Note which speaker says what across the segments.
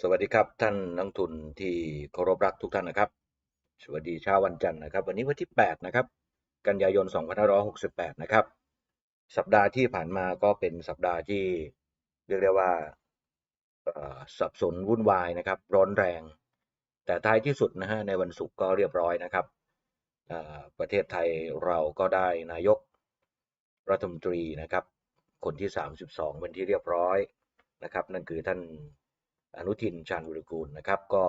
Speaker 1: สวัสดีครับท่านนักทุนที่เคารพรักทุกท่านนะครับ สวัสดีเช้าวันจันทร์นะครับ วันนี้วันที่ 8 นะครับ กันยายน 2568 นะครับ สัปดาห์ที่ผ่านมาก็เป็นสัปดาห์ที่เรียกได้ว่าสับสนวุ่นวายนะครับ ร้อนแรง แต่ท้ายที่สุดนะฮะในวันศุกร์ก็เรียบร้อยนะครับประเทศไทยเราก็ได้นายกรัฐมนตรีนะครับ คนที่ 32 เป็นที่เรียบร้อย นะครับ นั่นคือท่านอนุทินชาญวิรุกูลนะครับ ก็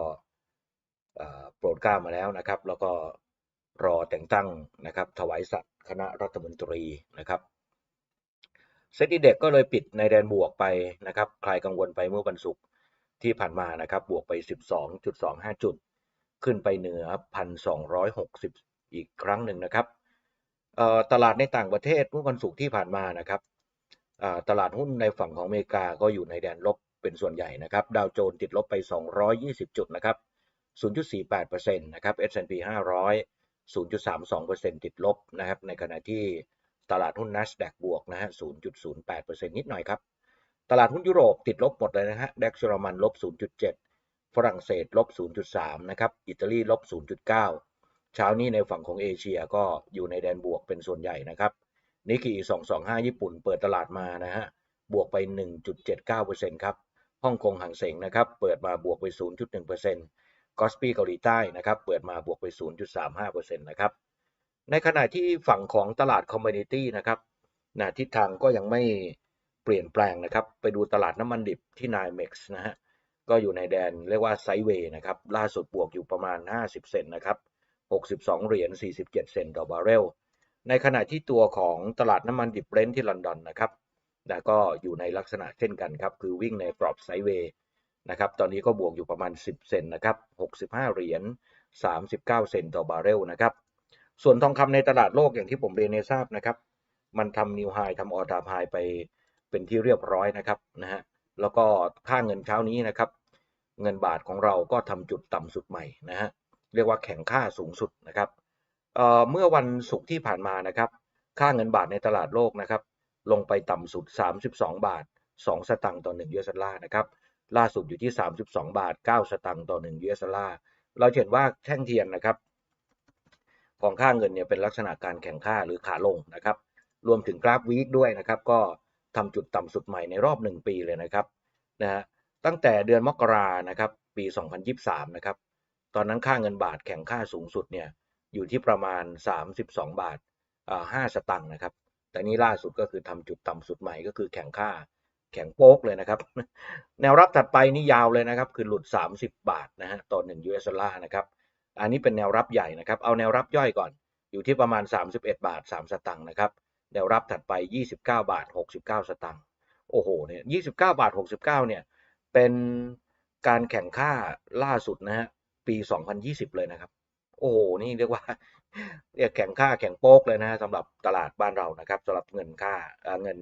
Speaker 1: โปรดเกล้ามาแล้วนะครับ แล้วก็รอแต่งตั้งนะครับ ถวายสัตย์คณะรัฐมนตรีนะครับเซ็ตดีเด็กก็เลยปิดในแดนบวกไปนะครับ ใครกังวลไปเมื่อวันศุกร์ที่ผ่านมานะครับ บวกไป 12.25 จุด ขึ้นไปเหนือ 1,260 อีกครั้งหนึ่งนะครับตลาดในต่างประเทศเมื่อวันศุกร์ที่ผ่านมานะครับ ตลาดหุ้นในฝั่งของอเมริกาก็อยู่ในแดนลบเป็นส่วนใหญ่นะครับ ดาวโจนส์ติดลบไป 220 จุดนะครับ 0.48%นะครับ S&P 500 0.32%ติดลบนะครับ ในขณะที่ตลาดหุ้น NASDAQ บวกนะฮะ 0.08%นิดหน่อยครับ ตลาดหุ้นยุโรปติดลบหมดเลยนะฮะดัคเยอรมันลบ 0.7 ฝรั่งเศสลบ 0.3 นะครับ อิตาลีลบ 0.9 เช้านี้ในฝั่งของเอเชียก็อยู่ในแดนบวกเป็นส่วนใหญ่นะครับ นิกเกิ225 ญี่ปุ่นเปิดตลาดมานะฮะบวกไป 1.79%ครับฮ่องกงหางเสงนะครับเปิดมาบวกไป 0.1%กอสปีเกาหลีใต้นะครับเปิดมาบวกไป 0.35%นะครับในขณะที่ฝั่งของตลาดคอมมูนิตี้นะครับนะทิศทางก็ยังไม่เปลี่ยนแปลงนะครับ ไปดูตลาดน้ำมันดิบที่นายเม็กซ์นะฮะก็อยู่ในแดนเรียกว่าไซเวย์นะครับล่าสุดบวกอยู่ประมาณ 50 เซนต์นะครับ 62 เหรียญ47 เซนต์ต่อบาร์เรล ในขณะที่ตัวของตลาดน้ำมันดิบเบรนท์ที่ลอนดอนนะครับนะก็อยู่ในลักษณะเช่นกันครับ คือวิ่งในกรอบไซด์เวย์นะครับ ตอนนี้ก็บวกอยู่ประมาณ 10 เซนนะครับ 65 เหรียญ 39 เซนต์ต่อบาร์เรลนะครับ ส่วนทองคำในตลาดโลกอย่างที่ผมเรียนให้ทราบนะครับ มันทำนิวไฮทำออทามไฮไปเป็นที่เรียบร้อยนะครับนะฮะ แล้วก็ค่าเงินเช้านี้นะครับ เงินบาทของเราก็ทำจุดต่ำสุดใหม่นะฮะ เรียกว่าแข็งค่าสูงสุดนะครับ เมื่อวันศุกร์ที่ผ่านมานะครับ ค่าเงินบาทในตลาดโลกนะครับ ลงไปต่ำสุด 32 บาท 2 สตังค์ต่อ1 US ดอลลาร์นะครับ ล่าสุดอยู่ที่ 32 บาท 9 สตังค์ต่อ1 US ดอลลาร์ เราเห็นว่าแท่งเทียนนะครับ ของค่าเงินเนี่ยเป็นลักษณะการแข่งค่าหรือขาลงนะครับ รวมถึงกราฟวีคด้วยนะครับ ก็ทำจุดต่ำสุดใหม่ในรอบ 1 ปีเลยนะครับ นะฮะ ตั้งแต่เดือนมกรานะครับ ปี 2023 นะครับ ตอนนั้นค่าเงินบาทแข่งค่าสูงสุดเนี่ย อยู่ที่ประมาณ 32 บาทอ่า5สตังค์นะครับ แต่นี้ล่าสุดก็คือทำจุดต่ำสุดใหม่ก็คือแข่งค่าแข่งโป๊กเลยนะครับ แนวรับถัดไปนี่ยาวเลยนะครับ คือหลุด 30 บาทนะฮะต่อ1 US ดอลลาร์นะครับ อันนี้เป็นแนวรับใหญ่นะครับ เอาแนวรับย่อยก่อน อยู่ที่ประมาณ 31 บาท 3 สตังค์นะครับ แนวรับถัดไป 29 บาท 69 สตังค์ โอ้โห เนี่ย29 บาท 69 เนี่ย เป็นการแข่งค่าล่าสุดนะฮะ ปี 2020 เลยนะครับ โอ้โหนี่เรียกว่าเรียกแข่งค่าแข่งโป๊กเลยนะสำหรับตลาดบ้านเรานะครับสำหรับเงินค่าเงิน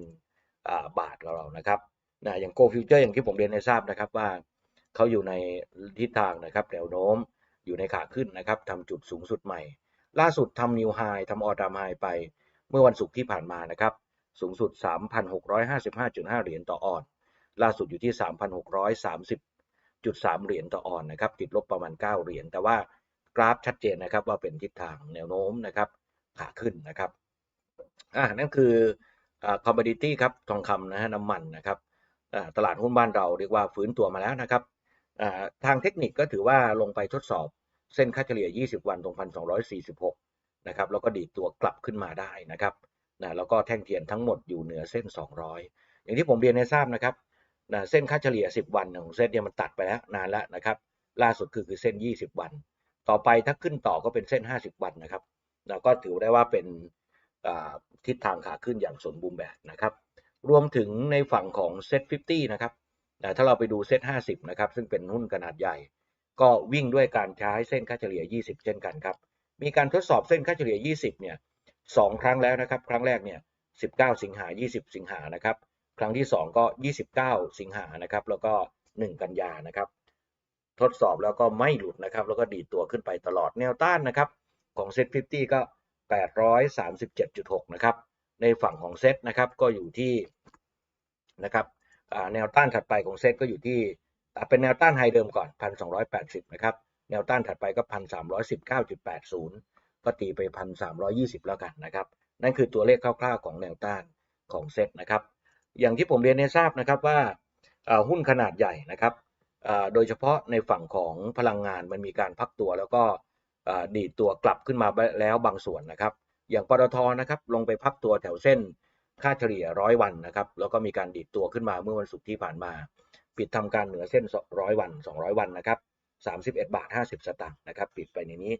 Speaker 1: บาทเรานะครับนะอย่างโกฟิวเจอร์อย่างที่ผมเรียนให้ทราบนะครับว่าเขาอยู่ในทิศทางนะครับแนวโน้มอยู่ในขาขึ้นนะครับทำจุดสูงสุดใหม่ ล่าสุดทำนิวไฮทำออดามไฮไปเมื่อวันศุกร์ที่ผ่านมานะครับสูงสุด 3,655.5 เหรียญต่อออนซ์ล่าสุดอยู่ที่ 3,630.3 เหรียญต่อออนซ์นะครับติดลบประมาณ 9 เหรียญแต่ว่า กราฟชัดเจนนะครับว่าเป็นทิศทางแนวโน้มนะครับขาขึ้นนะครับอ่านั่นคืออ่า commodity ครับทองคำนะฮะน้ำมันนะครับอ่าตลาดหุ้นบ้านเราเรียกว่าฟื้นตัวมาแล้วนะครับอ่าทางเทคนิคก็ถือว่าลงไปทดสอบเส้นค่าเฉลี่ย 20 วันตรง 1,246 นะครับ แล้วก็ดีดตัวกลับขึ้นมาได้นะครับนะแล้วก็แท่งเทียนทั้งหมดอยู่เหนือเส้น 200 อย่างที่ผมเรียนให้ทราบนะครับนะเส้นค่าเฉลี่ย 10 วันของเส้นเนี่ยมันตัดไปแล้วนานแล้วนะครับ ล่าสุดคือคือเส้น 20 วัน ต่อไปถ้าขึ้นต่อก็เป็นเส้น 50 วันนะครับนะก็ถือได้ว่าเป็นทิศทางขาขึ้นอย่างสมบูรณ์แบบนะครับ รวมถึงในฝั่งของเซ็ต50 นะครับถ้าเราไปดูเซ็ต50 นะครับ ซึ่งเป็นหุ้นขนาดใหญ่ ก็วิ่งด้วยการใช้เส้นค่าเฉลี่ย 20 เช่นกันครับ มีการทดสอบเส้นค่าเฉลี่ย 20 เนี่ยสองครั้งแล้วนะครับ ครั้งแรกเนี่ย 19 สิงหา 20 สิงหานะครับ ครั้งที่ 2 ก็ 29 สิงหานะครับ แล้วก็ 1 กันยานะครับ ทดสอบแล้วก็ไม่หลุดนะครับ แล้วก็ดีดตัวขึ้นไปตลอดแนวต้านนะครับ ของเซ็ต50ก็ 837.6 นะครับ ในฝั่งของเซ็ตนะครับก็อยู่ที่นะครับแนวต้านถัดไปของเซ็ตก็อยู่ที่อ่าเป็นแนวต้านไฮเดิมก่อน 1,280 นะครับ แนวต้านถัดไปก็ 1,319.80 ก็ตีไป 1,320 แล้วกันนะครับ นั่นคือตัวเลขคร่าวๆของแนวต้านของเซ็ตนะครับ อย่างที่ผมเรียนให้ทราบนะครับว่าหุ้นขนาดใหญ่นะครับ โดยเฉพาะในฝั่งของพลังงานมันมีการพักตัวแล้วก็ดีดตัวกลับขึ้นมาแล้วบางส่วนนะครับ อย่างปตทนะครับลงไปพักตัวแถวเส้นค่าเฉลี่ยร้อยวันนะครับแล้วก็มีการดีดตัวขึ้นมาเมื่อวันศุกร์ที่ผ่านมา ปิดทำการเหนือเส้นร้อยวัน 200 วันนะครับ31 บาท 50 สตางค์นะครับปิดไปในนี้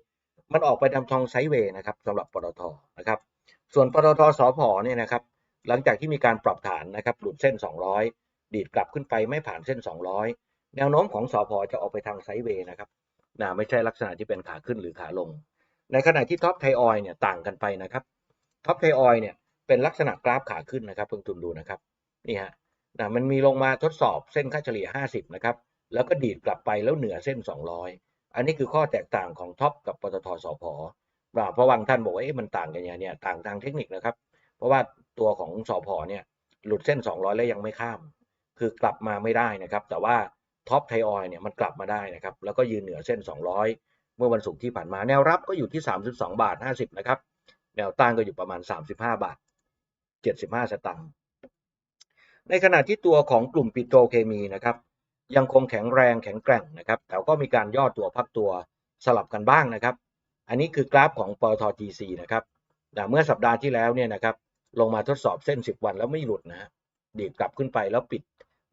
Speaker 1: มันออกไปทำทองไซเวย์นะครับสำหรับปตทนะครับส่วนปตทสพเนี่ยนะครับหลังจากที่มีการปรับฐานนะครับหลุดเส้น 200 ดีดกลับขึ้นไปไม่ผ่านเส้น 200 แนวโน้มของสพจะออกไปทางไซด์เวย์นะครับนะไม่ใช่ลักษณะที่เป็นขาขึ้นหรือขาลง ในขณะที่ท็อปไทออยเนี่ยต่างกันไปนะครับท็อปไทออยเนี่ยเป็นลักษณะกราฟขาขึ้นนะครับเพิ่งทุนดูนะครับนี่ฮะนะมันมีลงมาทดสอบเส้นค่าเฉลี่ย 50 นะครับ แล้วก็ดีดกลับไปแล้วเหนือเส้น 200 อันนี้คือข้อแตกต่างของท็อปกับปตทสพเพราะบางท่านบอกว่าเอ๊ะมันต่างกันยังไงเนี่ยต่างทางเทคนิคนะครับ เพราะว่าตัวของสพเนี่ยหลุดเส้น 200 แล้วยังไม่ข้าม คือกลับมาไม่ได้นะครับ แต่ว่า ท็อปไทออยเนี่ยมันกลับมาได้นะครับ แล้วก็ยืนเหนือเส้น 200 เมื่อวันศุกร์ที่ผ่านมาแนวรับก็อยู่ที่ 32 บาท 50 นะครับ แนวต้านก็อยู่ประมาณ 35 บาท 75 สตางค์ในขณะที่ตัวของกลุ่มปิโตรเคมีนะครับ ยังคงแข็งแรงแข็งแกร่งนะครับ แต่ก็มีการย่อตัวพักตัวสลับกันบ้างนะครับ อันนี้คือกราฟของปตท GC นะครับเมื่อสัปดาห์ที่แล้วเนี่ยนะครับลงมาทดสอบเส้น 10 วันแล้วไม่หลุดนะฮะดีดกลับขึ้นไปแล้วปิด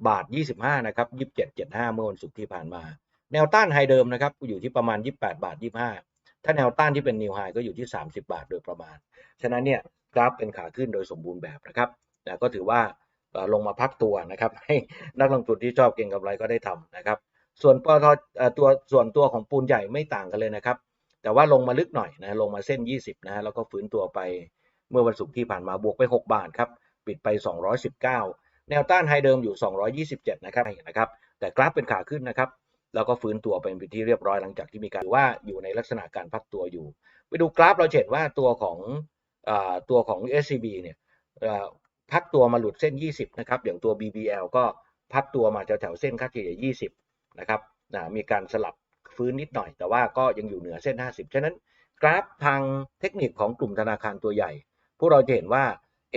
Speaker 1: บาท 25 นะครับ 27.75 เมื่อวันศุกร์ที่ผ่านมา แนวต้านไฮเดิมนะครับอยู่ที่ประมาณ 28 บาท 25 ถ้าแนวต้านที่เป็นนิวไฮก็อยู่ที่ 30 บาทโดยประมาณ ฉะนั้นเนี่ยกราฟเป็นขาขึ้นโดยสมบูรณ์แบบนะครับแต่ก็ถือว่าลงมาพักตัวนะครับ ให้นักลงทุนที่ชอบเก็งกำไรก็ได้ทำนะครับ ส่วนปตทตัวส่วนตัวของปูนใหญ่ไม่ต่างกันเลยนะครับ แต่ว่าลงมาลึกหน่อยนะลงมาเส้น 20 นะแล้วก็ฟื้นตัวไปเมื่อวันศุกร์ที่ผ่านมาบวกไป 6 บาทครับ ปิดไป 219 แนวต้านไฮเดิมอยู่ 227 นะครับนะครับ แต่กราฟเป็นขาขึ้นนะครับ แล้วก็ฟื้นตัวเป็นที่เรียบร้อยหลังจากที่มีการว่าอยู่ในลักษณะการพักตัวอยู่ ไปดูกราฟเราเห็นว่าตัวของอตัวของ SCB เนี่ยพักตัวมาหลุดเส้น 20 นะครับ อย่างตัว BBL ก็พักตัวมาแถวๆเส้นค่าเฉลี่ย 20 นะครับมีการสลับฟื้นนิดหน่อย แต่ว่าก็ยังอยู่เหนือเส้น 50 ฉะนั้นกราฟทางเทคนิคของกลุ่มธนาคารตัวใหญ่ พวกเราจะเห็นว่า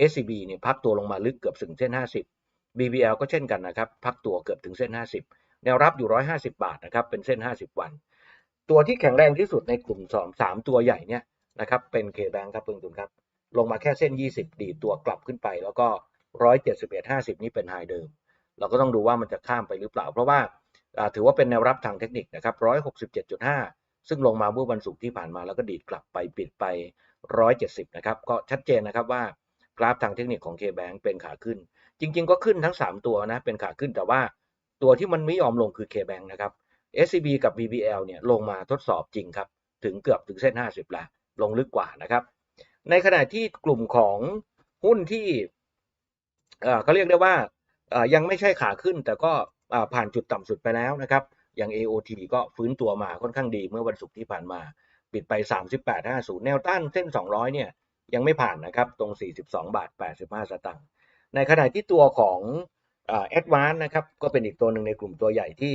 Speaker 1: SCB เนี่ยพักตัวลงมาลึกเกือบถึงเส้น 50 BBL ก็เช่นกันนะครับ พักตัวเกือบถึงเส้น 50 แนวรับอยู่ 150 บาทนะครับ เป็นเส้น 50 วัน ตัวที่แข็งแรงที่สุดในกลุ่ม2 3ตัวใหญ่เนี่ยนะครับเป็น KBank ครับเพิ่งทุนครับ ลงมาแค่เส้น 20 ดีตัวกลับขึ้นไป แล้วก็ 171.50 นี่เป็นไฮเดิม เราก็ต้องดูว่ามันจะข้ามไปหรือเปล่า เพราะว่าถือว่าเป็นแนวรับทางเทคนิคนะครับ 167.5 ซึ่งลงมาเมื่อวันศุกร์ที่ผ่านมาแล้วก็ดีดกลับไปปิดไป 170 นะครับ ก็ชัดเจนนะครับว่ากราฟทางเทคนิคของ KBank เป็นขาขึ้น จริง ๆ ก็ขึ้นทั้ง 3 ตัวนะ เป็นขาขึ้นแต่ว่าตัวที่มันไม่ยอมลงคือ KBank นะครับ SCB กับ BBL เนี่ยลงมาทดสอบจริงครับ ถึงเกือบถึงเส้น 50 แล้ว ลงลึกกว่านะครับ ในขณะที่กลุ่มของหุ้นที่เขาเรียกได้ว่ายังไม่ใช่ขาขึ้น แต่ก็ผ่านจุดต่ำสุดไปแล้วนะครับ อย่าง AOT ก็ฟื้นตัวมาค่อนข้างดีเมื่อวันศุกร์ที่ผ่านมา ปิดไป 38.50 แนวต้านเส้น 200 เนี่ยยังไม่ผ่านนะครับ ตรง 42 บาท 85 สตางค์ ในขณะที่ตัวของแอดวานนะครับก็เป็นอีกตัวหนึ่งในกลุ่มตัวใหญ่ที่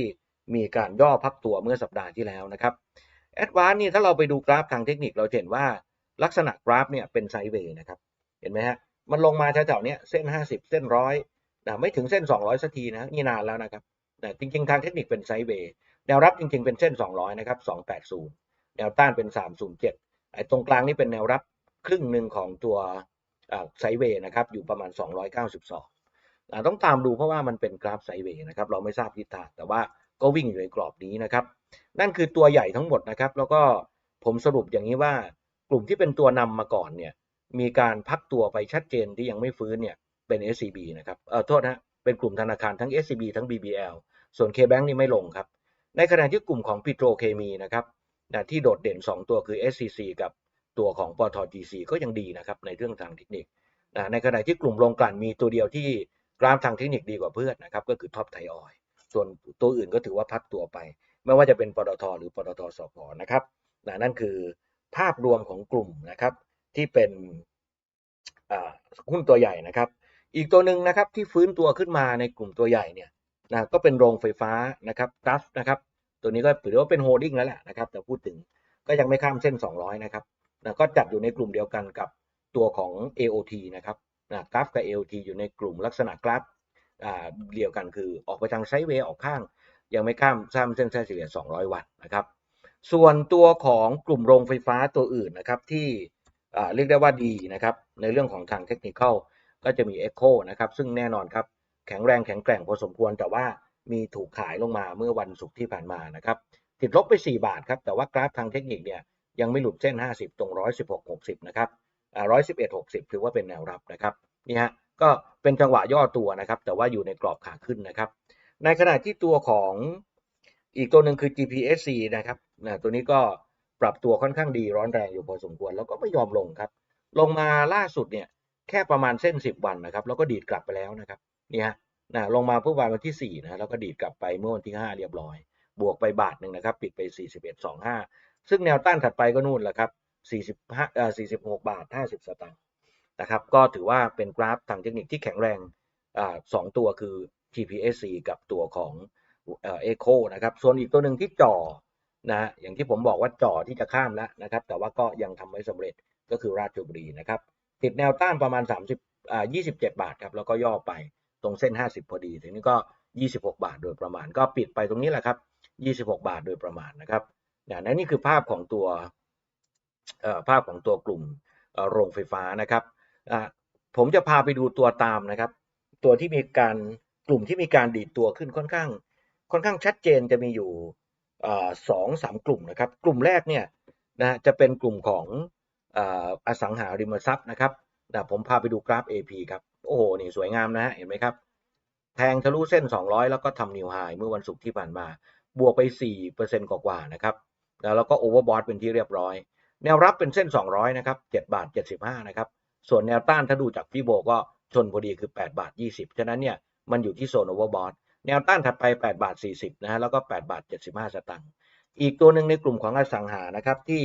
Speaker 1: มีการย่อพักตัวเมื่อสัปดาห์ที่แล้วนะครับแอดวานนี่ถ้าเราไปดูกราฟทางเทคนิคเราเห็นว่าลักษณะกราฟเนี่ยเป็นไซด์เวย์นะครับ เห็นไหมฮะมันลงมาแถวๆนี้เส้น 50 เส้นร้อยนะไม่ถึงเส้น 200สักทีนะนี่นานแล้วนะครับนะจริงๆ ทางเทคนิคเป็นไซด์เวย์แนวรับจริงๆ เป็นเส้น 200 นะครับ 280 แนวต้านเป็น 307ไอ้ตรงกลางนี่เป็นแนวรับครึ่งหนึ่งของตัว ไซเวย์นะครับอยู่ประมาณ 292ต้องตามดูเพราะว่ามันเป็นกราฟไซเวย์นะครับเราไม่ทราบทิศทางแต่ว่าก็วิ่งอยู่ในกรอบนี้นะครับ นั่นคือตัวใหญ่ทั้งหมดนะครับ แล้วก็ผมสรุปอย่างนี้ว่ากลุ่มที่เป็นตัวนำมาก่อนเนี่ยมีการพักตัวไปชัดเจนที่ยังไม่ฟื้นเนี่ยเป็น SCB นะครับเออโทษนะเป็นกลุ่มธนาคารทั้ง SCB ทั้ง BBL ส่วน KBank นี่ไม่ลงครับ ในขณะที่กลุ่มของปิโตรเคมีนะครับที่โดดเด่น 2 ตัวคือ SCC กับ ตัวของปตท GC ก็ยังดีนะครับในเรื่องทางเทคนิคนะในขณะที่กลุ่มโรงกลั่นมีตัวเดียวที่กราฟทางเทคนิคดีกว่าเพื่อนนะครับก็คือท็อปไทออยส่วนตัวอื่นก็ถือว่าพักตัวไป ไม่ว่าจะเป็นปตทหรือปตทสพนะครับนะนั่นคือภาพรวมของกลุ่มนะครับที่เป็นหุ้นตัวใหญ่นะครับ อีกตัวหนึ่งนะครับที่ฟื้นตัวขึ้นมาในกลุ่มตัวใหญ่เนี่ยนะก็เป็นโรงไฟฟ้านะครับกัฟนะครับ ตัวนี้ก็ถือว่าเป็นโฮลดิ้งแล้วแหละนะครับ แต่พูดถึงก็ยังไม่ข้ามเส้น 200 นะครับ นะก็จัดอยู่ในกลุ่มเดียวกันกับตัวของ AOT นะครับนะกราฟกับ AOT อยู่ในกลุ่มลักษณะกราฟเดียวกันคือออกไปทางไซด์เวย์ออกข้าง ยังไม่ข้ามข้ามเส้นเฉลี่ย 200 วันนะครับ ส่วนตัวของกลุ่มโรงไฟฟ้าตัวอื่นนะครับที่เรียกได้ว่าดีนะครับในเรื่องของทางเทคนิคก็จะมี Echo นะครับซึ่งแน่นอนครับแข็งแรงแข็งแกร่งพอสมควรแต่ว่ามีถูกขายลงมาเมื่อวันศุกร์ที่ผ่านมานะครับติดลบไป 4 บาทครับแต่ว่ากราฟทางเทคนิคเนี่ย ยังไม่หลุดเส้น 50 ตรง 116.60 นะครับ111.60 ถือว่าเป็นแนวรับนะครับนี่ฮะก็เป็นจังหวะย่อตัวนะครับ แต่ว่าอยู่ในกรอบขาขึ้นนะครับ ในขณะที่ตัวของอีกตัวหนึ่งคือ GPSC นะครับนะตัวนี้ก็ปรับตัวค่อนข้างดีร้อนแรงอยู่พอสมควร แล้วก็ไม่ยอมลงครับ ลงมาล่าสุดเนี่ยแค่ประมาณเส้น 10 วันนะครับ แล้วก็ดีดกลับไปแล้วนะครับนี่ฮะนะลงมาเพื่อวันที่4นะแล้วก็ดีดกลับไปเมื่อวันที่ 5 เรียบร้อย บวกไปบาทหนึ่งนะครับ ปิดไป 41.25 ซึ่งแนวต้านถัดไปก็นู่นแหละครับ45เอ่อ46 บาท 50 สตางค์นะครับ ก็ถือว่าเป็นกราฟทางเทคนิคที่แข็งแรงอ่าสองตัวคือ GPSC กับตัวของเอ่อ Echo นะครับ ส่วนอีกตัวหนึ่งที่จ่อนะอย่างที่ผมบอกว่าจ่อที่จะข้ามแล้วนะครับ แต่ว่าก็ยังทำไม่สำเร็จก็คือราชบุรีนะครับ ติดแนวต้านประมาณ 30อ่า27 บาทครับ แล้วก็ย่อไปตรงเส้น 50 พอดีทีนี้ก็ 26 บาทโดยประมาณ ก็ปิดไปตรงนี้แหละครับ 26 บาทโดยประมาณนะครับ นี่ยนั่นนี่คือภาพของตัวภาพของตัวกลุ่มโรงไฟฟ้านะครับผมจะพาไปดูตัวตามนะครับ ตัวที่มีการกลุ่มที่มีการดีดตัวขึ้นค่อนข้าง ค่อนข้างชัดเจนจะมีอยู่สองสามกลุ่มนะครับ กลุ่มแรกเนี่ยนะจะเป็นกลุ่มของออสังหาริมทรัพย์นะครับนะผมพาไปดูกราฟ AP ครับ โอ้โห นี่สวยงามนะฮะ เห็นไหมครับ แทงทะลุเส้น 200 แล้วก็ทำนิวไฮเมื่อวันศุกร์ที่ผ่านมา บวกไป 4%กว่าๆนะครับ แล้วก็โอเวอร์บอทเป็นที่เรียบร้อย แนวรับเป็นเส้น 200 นะครับ 7 บาท 75 นะครับ ส่วนแนวต้านถ้าดูจากฟิโบก็ชนพอดีคือ 8 บาท 20 ฉะนั้นเนี่ยมันอยู่ที่โซนโอเวอร์บอทแนวต้านถัดไป 8 บาท 40 นะฮะแล้วก็ 8 บาท 75 สตางค์อีกตัวหนึ่งในกลุ่มของอสังหานะครับที่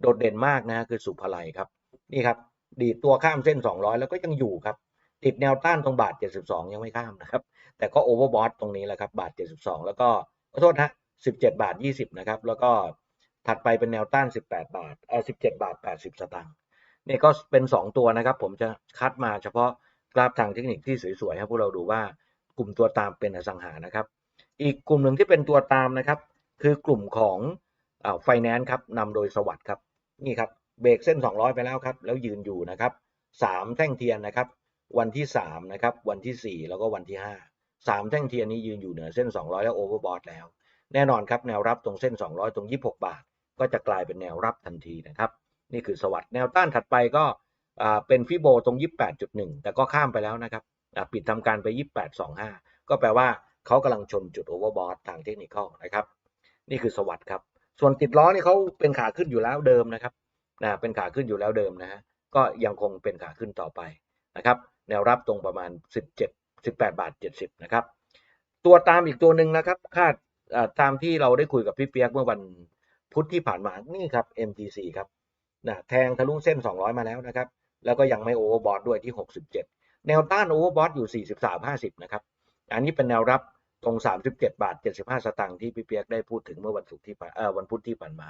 Speaker 1: โดดเด่นมากนะคือสุภาลัยครับนี่ครับดีดตัวข้ามเส้น 200 แล้วก็ยังอยู่ครับ ติดแนวต้านตรงบาท 72 ยังไม่ข้ามนะครับ แต่ก็โอเวอร์บอทตรงนี้แหละครับบาท 72 แล้วก็ขอโทษนะ17 บาท 20 นะครับ แล้วก็ ถัดไปเป็นแนวต้าน 18 บาทเออ17 บาท 80 สตางค์นี่ก็เป็น 2 ตัวนะครับ ผมจะคัดมาเฉพาะกราฟทางเทคนิคที่สวยๆให้พวกเราดูว่ากลุ่มตัวตามเป็นอสังหานะครับ อีกกลุ่มหนึ่งที่เป็นตัวตามนะครับ คือกลุ่มของไฟแนนซ์ครับนำโดยสวัสด์ครับนี่ครับเบรกเส้น 200 ไปแล้วครับ แล้วยืนอยู่นะครับ 3 แท่งเทียนนะครับ วันที่ 3 นะครับ วันที่ 4 แล้วก็วันที่ 5 3 แท่งเทียนนี้ยืนอยู่เหนือเส้น 200 แล้วโอเวอร์บอทแล้ว แน่นอนครับแนวรับตรงเส้น 200 ตรง 26 บาท ก็จะกลายเป็นแนวรับทันทีนะครับ นี่คือสวัสด์แนวต้านถัดไปก็เป็นฟิโบตรง 28.1 แต่ก็ข้ามไปแล้วนะครับปิดทำการไป 28.25 ก็แปลว่าเขากำลังชนจุดโอเวอร์บอททางเทคนิคนะครับ นี่คือสวัสด์ครับ ส่วนติดล้อนี่เขาเป็นขาขึ้นอยู่แล้วเดิมนะครับนะเป็นขาขึ้นอยู่แล้วเดิมนะฮะก็ยังคงเป็นขาขึ้นต่อไปนะครับ แนวรับตรงประมาณ 17 18 บาท 70 นะครับ ตัวตามอีกตัวหนึ่งนะครับ คาดตามที่เราได้คุยกับพี่เปียกเมื่อวัน พุธที่ผ่านมานี่ครับ MTC ครับนะแทงทะลุเส้น 200 มาแล้วนะครับ แล้วก็ยังไม่โอเวอร์บอทด้วยที่ 67 แนวต้านโอเวอร์บอทอยู่ 43.50 นะครับ อันนี้เป็นแนวรับตรง 37 บาท 75 สตางค์ที่พี่เปียกได้พูดถึงเมื่อวันศุกร์ที่เอ่อวันพุธที่ผ่านมา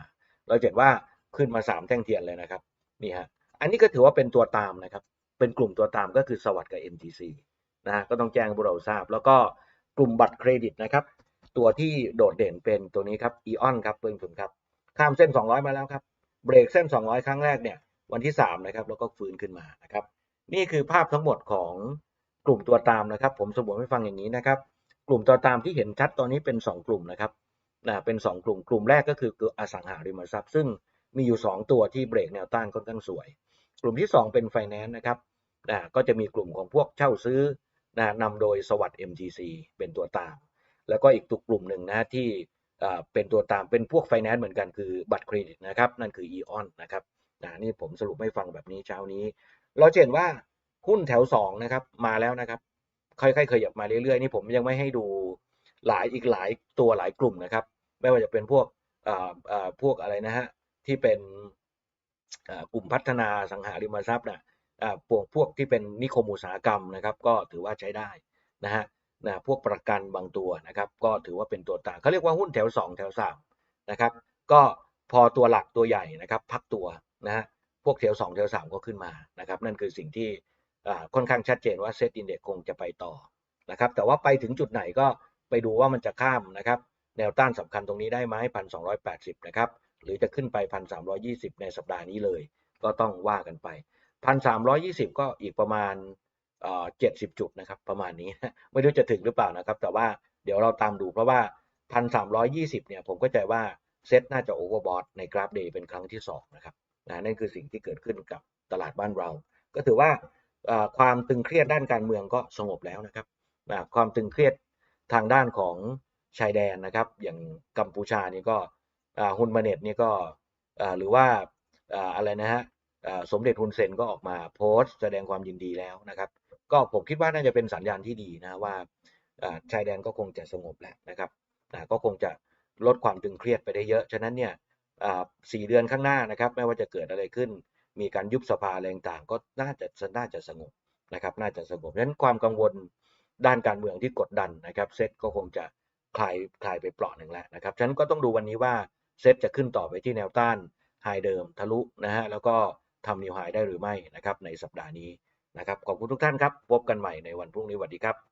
Speaker 1: เราเห็นว่าขึ้นมา 3 แท่งเทียนเลยนะครับนี่ฮะอันนี้ก็ถือว่าเป็นตัวตามนะครับ เป็นกลุ่มตัวตามก็คือสวัสด์กับ MTC นะก็ต้องแจ้งพวกเราทราบ แล้วก็กลุ่มบัตรเครดิตนะครับ ตัวที่โดดเด่นเป็นตัวนี้ครับอีออนครับเพื่อนคุณครับ ข้ามเส้น 200 มาแล้วครับ เบรกเส้น 200 ครั้งแรกเนี่ยวันที่ 3 นะครับ แล้วก็ฟื้นขึ้นมานะครับ นี่คือภาพทั้งหมดของกลุ่มตัวตามนะครับ ผมสมมติให้ฟังอย่างนี้นะครับ กลุ่มตัวตามที่เห็นชัดตอนนี้เป็น 2 กลุ่มนะครับนะเป็น 2 กลุ่ม กลุ่มแรกก็คืออสังหาริมทรัพย์ ซึ่งมีอยู่ 2 ตัวที่เบรกแนวต้านค่อนข้างสวย กลุ่มที่ 2 เป็นไฟแนนซ์นะครับนะก็จะมีกลุ่มของพวกเช่าซื้อนะนำโดยสวัสด์ MTC เป็นตัวตาม แล้วก็อีกตัวกลุ่มหนึ่งนะที่ เป็นตัวตามเป็นพวกไฟแนนซ์เหมือนกันคือบัตรเครดิตนะครับนั่นคือ EON นนะครับนะนี่ผมสรุปให้ฟังแบบนี้เช้านี้ เราเห็นว่าหุ้นแถว2นะครับมาแล้วนะครับค่อยๆขยับมาเรื่อยๆนี่ผมยังไม่ให้ดูหลายอีกหลายตัวหลายกลุ่มนะครับ ไม่ว่าจะเป็นพวกพวกอะไรนะฮะที่เป็นกลุ่มพัฒนาสังหาริมทรัพย์นะอ่าพวกพวกที่เป็นนิคมอุตสาหกรรมนะครับ ก็ถือว่าใช้ได้นะฮะ นะพวกประกันบางตัวนะครับก็ถือว่าเป็นตัวต่างเขาเรียกว่าหุ้นแถว 2 แถว3นะครับก็พอตัวหลักตัวใหญ่นะครับพักตัวนะฮะพวกแถว 2 แถว 3 ก็ขึ้นมานะครับนั่นคือสิ่งที่ค่อนข้างชัดเจนว่าเซตอินเด็กคงจะไปต่อนะครับแต่ว่าไปถึงจุดไหนก็ไปดูว่ามันจะข้ามนะครับแนวต้านสำคัญตรงนี้ได้ไหมพันสองนะครับหรือจะขึ้นไปพันสามในสัปดาห์นี้เลย ก็ต้องว่ากันไปพันสามก็อีกประมาณ เจ็ดสิบจุดนะครับ ประมาณนี้ไม่รู้จะถึงหรือเปล่านะครับ แต่ว่าเดี๋ยวเราตามดูเพราะว่าพันสามเนี่ย ผมก็ใจว่าเซ็ตน่าจะโอเวอร์บอทในกราฟเดย์เป็นครั้งที่สองนะครับนะนั่นคือสิ่งที่เกิดขึ้นกับตลาดบ้านเรา ก็ถือว่าความตึงเครียดด้านการเมืองก็สงบแล้วนะครับความตึงเครียดทางด้านของชายแดนนะครับ อย่างกัมพูชานี่ก็ฮุนมาเน็ตนี่ก็หรือว่าอะไรนะฮะสมเด็จฮุนเซนก็ออกมาโพสต์แสดงความยินดีแล้วนะครับ ก็ผมคิดว่าน่าจะเป็นสัญญาณที่ดีนะว่าชายแดนก็คงจะสงบแล้วนะครับก็คงจะลดความตึงเครียดไปได้เยอะ ฉะนั้นเนี่ยสี่เดือนข้างหน้านะครับ ไม่ว่าจะเกิดอะไรขึ้น มีการยุบสภาแรงต่างก็น่าจะน่าจะสงบนะครับ น่าจะสงบฉะนั้นความกังวลด้านการเมืองที่กดดันนะครับเซตก็คงจะคลายคลายไปเปราะหนึ่งแล้วนะครับ ฉะนั้นก็ต้องดูวันนี้ว่าเซตจะขึ้นต่อไปที่แนวต้านไฮเดิมทะลุนะฮะแล้วก็ทำนิวไฮได้หรือไม่นะครับในสัปดาห์นี้ นะครับขอบคุณทุกท่านครับ พบกันใหม่ในวันพรุ่งนี้สวัสดีครับ